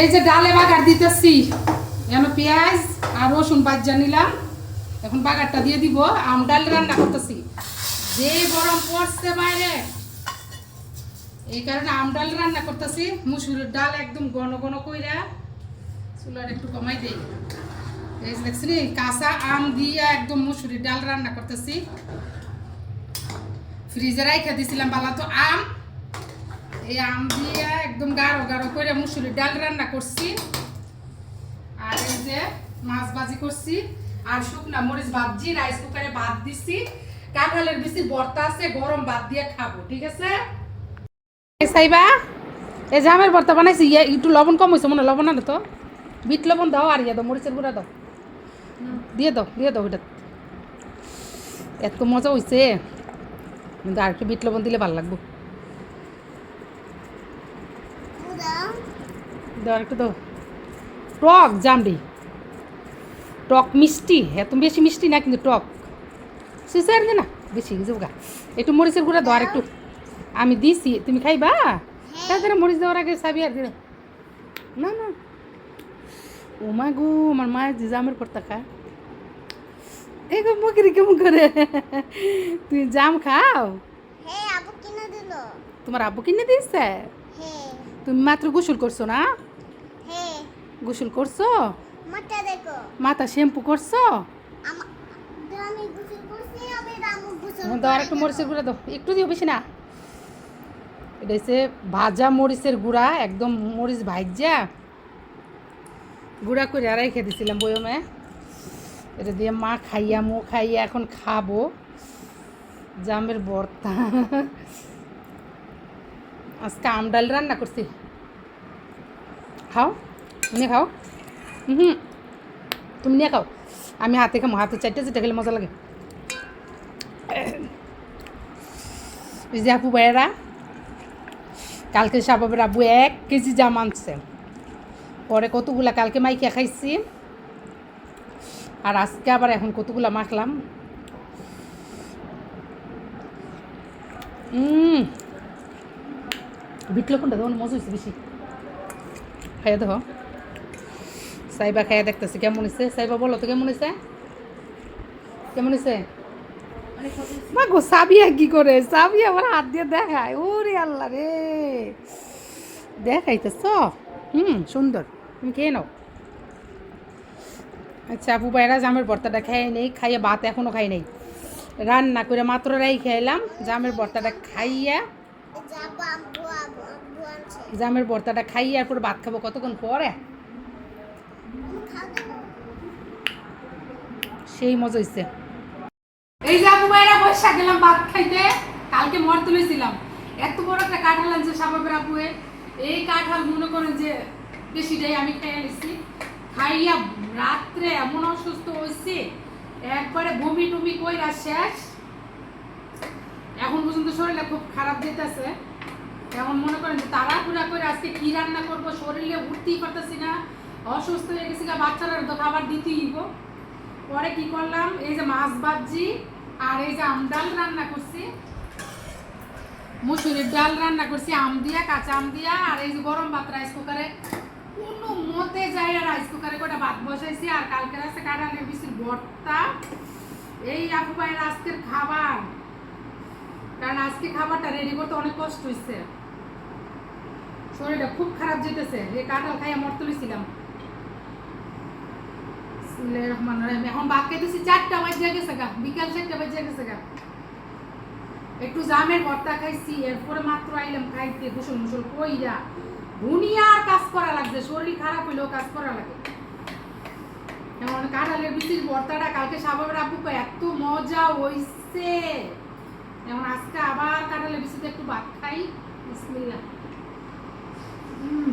এই যে ডালে বাগার দিতেছি। যেন পেঁয়াজ আর রসুন বাজ্যা নিলাম। এখন বাগারটা দিয়ে দিব। আম ডাল রান্না করতেছি। যে গরম পড়ছে বাইরে, এই কারণে আম ডাল রান্না করতেছি। মুসুরের ডাল একদম ঘন ঘন কইরা চুলার একটু কমাই দেই। এই দেখছি কাঁচা আম দিয়ে একদম মুসুরির ডাল রান্না করতেছি। ফ্রিজে রাইখা দিছিলাম বালা তো আম। এই আম দিয়ে একদম গাঢ় গাঢ় করে মুসুরির ডাল রান্না করছি। আর এই যে মাছ ভাজি করছি, আর শুকনা মরিচ ভাজি, রাইস কুকারে ভাত দিছি। কাঁঠালের বেশি ভর্তা আছে, গরম ভাত দিয়ে খাব, ঠিক আছে? সাইবা, এই যে আমের ভর্তা বানাইছি ইয়ে একটু লবণ কম হয়েছে মনে লবণ আনো তো। বিট লবণ দাও আর ইয়ে দাও, মরিচের গুঁড়া দাও। দিয়ে দাও দিয়ে দাও ওইটা। এত মজা হয়েছে কিন্তু আর একটু বিট লবণ দিলে ভালো লাগবে দাও একটু দাও। টক জামড়ি। টক মিষ্টি এত বেশি মিষ্টি না কিন্তু টক। শিশে আর না বেশি যাবগা একটু মরিচের গুঁড়া দাও আর একটু। আমি দিছি তুমি খাইবা? তাদের মরিচ দেওয়ার আগে সাবি আর না না। ও মা গো আমার যে জামের পর টাকা এই গো মকরি কেমন করে? তুমি জাম খাও? হ্যাঁ তোমার আব্বু কিনে দিয়েছে? হ্যাঁ। তুমি মাত্র গোসল করছ না? হ্যাঁ গোসল করছ? মাথা শ্যাম্পু করছ? দাও একটু মরিচের গুঁড়া দাও। একটু দিও বেশি না। এটা হচ্ছে ভাজা মরিচের গুঁড়া একদম মরিচ ভাজা গুঁড়া করে আড়াই খেয়ে দিছিলাম বয়মে। এটা দিয়ে মা খাইয়া মো খাইয়া এখন খাব। জামের ভর্তা। আজকে আম ডাল রান্না করছি। খাও। নিয়ে খাও। হুম তুমি নিয়ে খাও। আমি হাতে খামো, হাতে চারটে চারটে খেলে মজা লাগে। যে আপু ভাইয়েরা, কালকে সাবাবের আব্বু এক কেজি জাম আনছে। পরে কতগুলা কালকে মাইকে খাইছি। আর আজকে আবার এখন কতগুলা মাখলাম। বিটলো কোনটা? তখন মজা হয়েছে বেশি। খাইয়া দেখো। সাইবা খাইয়া দেখতেছি কেমন হয়েছে সাইবা বলো তো কেমন হয়েছে কেমন হয়েছে মা গো সাবিয়া কি করে? সাবিয়া আমার হাত দিয়ে দেখায়। ওরে আল্লাহ রে। দেখাইতেছ? হুম সুন্দর। তুমি খেয়ে নাও। আচ্ছা আপু বাইরা জামের ভর্তাটা খেয়ে নেই খাইয়ে ভাত এখনও খাই নেই। রান্না করে মাত্র রাই খাইলাম জামের ভর্তাটা খাইয়া জামের ভর্তাটা খাইয়ে এরপর ভাত খাব কতক্ষণ পরে খাও দেবো সেই মজা হয়েছে এই যে আপু ভাইরা বৈশা গেলাম ভাত খাইতে, কালকে মর তুলেছিলাম। এত বড় একটা কাঁঠাল আনছে সাবাবের আপুয়ে এই কাঁঠাল মনে করেন যে বেশিটাই আমি খেয়ে নিছি। খাইয়া রাত্রে এমন অসুস্থ হয়েছে, একবারে বমি টমি কইরা শেষ। এখন পর্যন্ত শরীরটা খুব খারাপ যেতেছে। এমন মনে করেন যে তাড়াহুড়া করে আজকে কি রান্না করব? শরীরে উঠতেই পারতেছি না। অসুস্থ হয়ে গেছি বাচ্চারা তো খাবার দিতেই হইব। পরে কি করলাম? এই যে মাছ ভাজি আর এই যে আম ডাল রান্না করছি। মুসুরির ডাল রান্না করছি, আম দিয়া, কাঁচা আম দিয়া, আর এই যে গরম ভাত রাইস কুকারে কোনো মতে যায় রাইস কুকারে কটা ভাত বসাইছি, আর কালকে আছে কাঁঠালের বিচির ভর্তা। এই আপু ভাইয়ের আজকের খাবার। কারণ আজকে খাবারটা রেডি করতে অনেক কষ্ট হয়েছে শরীরটা খুব খারাপ যেতেছে। এই কাঁঠাল খাইয়া মর তুলেছিলাম বিসমিল্লাহির রহমানির রহিম। এখন ভাত খাইতেছি চারটা বাজে গেছে গা বিকাল চারটা বাজে গেছে গা। একটু জামের ভর্তা খাইছি এরপরে মাত্র আইলাম খাইতে গোসল মুসল কইরা। দুনিয়ার কাজ করা লাগছে শরীর খারাপ হইলেও কাজ করা লাগে। এমন কাঁঠালের বিচির ভর্তাটা কালকে সাবাবের কয়, এত মজা হইছে। যেমন আজকে আবার কাঁঠালের বিচিতে একটু ভাত খাই বিসমিল্লাহ। হুম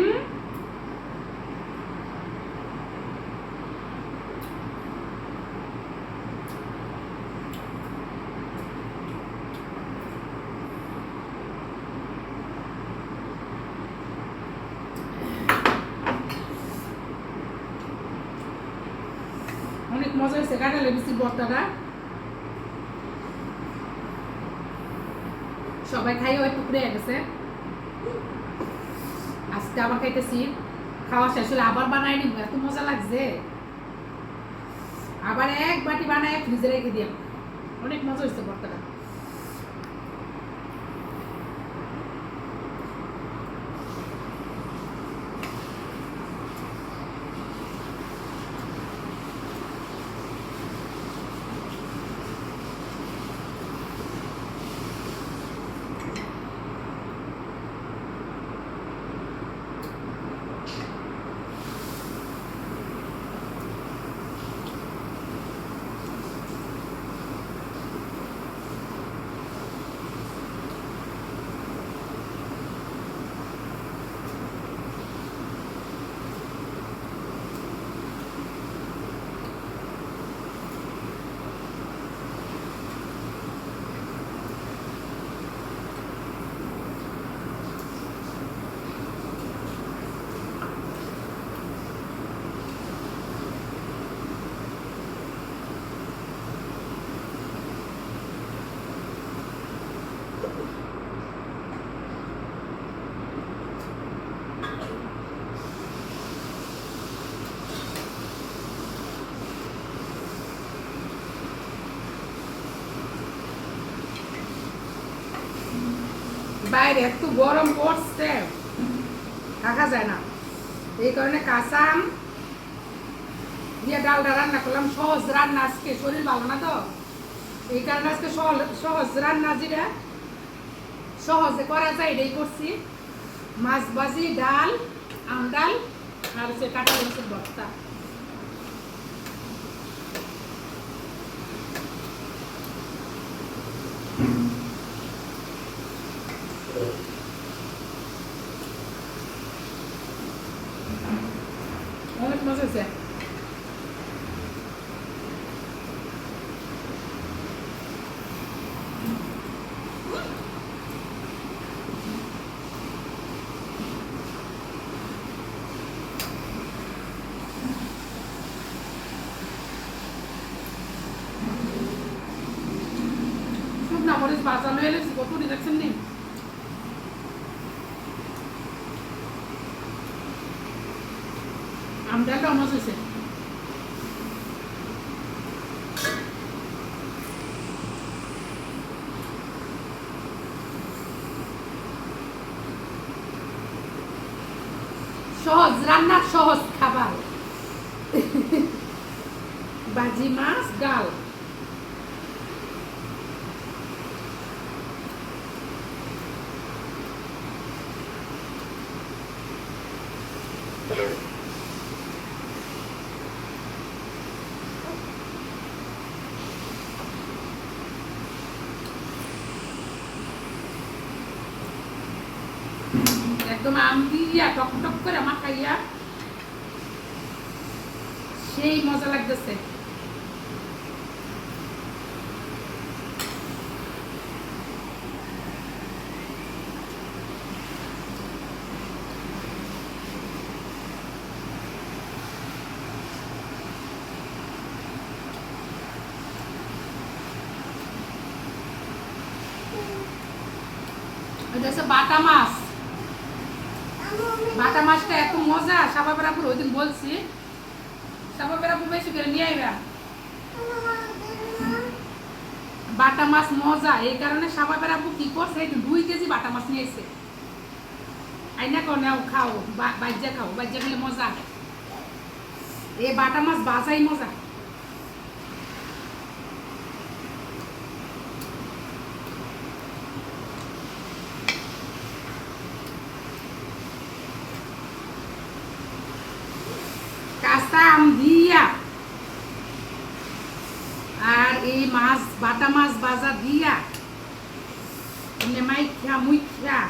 হুম মজা হয়েছে। কাঁঠালে বিচির ভর্তাটা সবাই খাই ওই টুকরে গেছে। আজকে আবার খাইতেছি। খাওয়া শেষ হলে আবার বানাই নিব। এত মজা লাগছে। আবার এক বাটি বানায় ফ্রিজে রেখে দিয়ে অনেক মজা হয়েছে ভর্তাটা বাইরে এত গরম পড়ছে। থাকা যায় না। এই কারণে কাঁচা আম দিয়ে ডালটা রান্না করলাম। সহজ রান্না আজকে, শরীর ভালো না তো? এই কারণে আজকে সহজ- সহজ রান্না যেটা সহজে করা যায়, এটাই করছি। মাছ ভাজি, ডাল, আম ডাল, আর হচ্ছে কাঁটা মরিচের ভর্তা। মজা হয়েছে শুকনা মরিচ বাজানো এলেছি কত দেখছেন নি আমডালটা মজা হয়েছে সহজ রান্নার সহজ খাবার। বাজি মাছ ডাল। একদম আম দিয়া টক টক করে মাখাইয়া সেই মজা লাগতেছে। বাটা মাছ। বাটা মাছটা এত মজা সাবাবের আপুর ওই দিন বলছি। সাবাবের আপু বেশি করে নিয়ে আইবা। বাটা মাছ মজা, এই কারণে সাবাবের আপু কি করছে দুই কেজি বাটা মাছ নিয়েছে আইনা কো নাও খাও বাজ্যা খাও বাজ্যা খেলে মজা এই বাটা মাছ বাজাই মজা। ficar muito. Ah,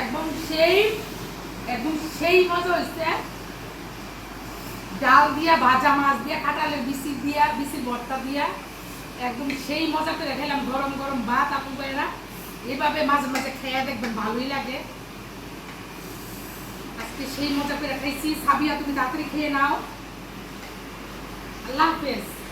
একদম সেই একদম সেই মজা হয়েছে। ডাল দিয়া, ভাজা মাছ দিয়া কাঁটালের বিসি দিয়া বিসির ভর্তা দিয়া। একদম সেই মজা করে খেলাম গরম গরম ভাত আপু বেড়া এভাবে মাঝে মাঝে খেয়ে দেখবেন ভালোই লাগে। আজকে সেই মজা করে খাইছি। সাবিয়া, তুমি তাড়াতাড়ি খেয়ে নাও। আল্লাহ হাফেজ।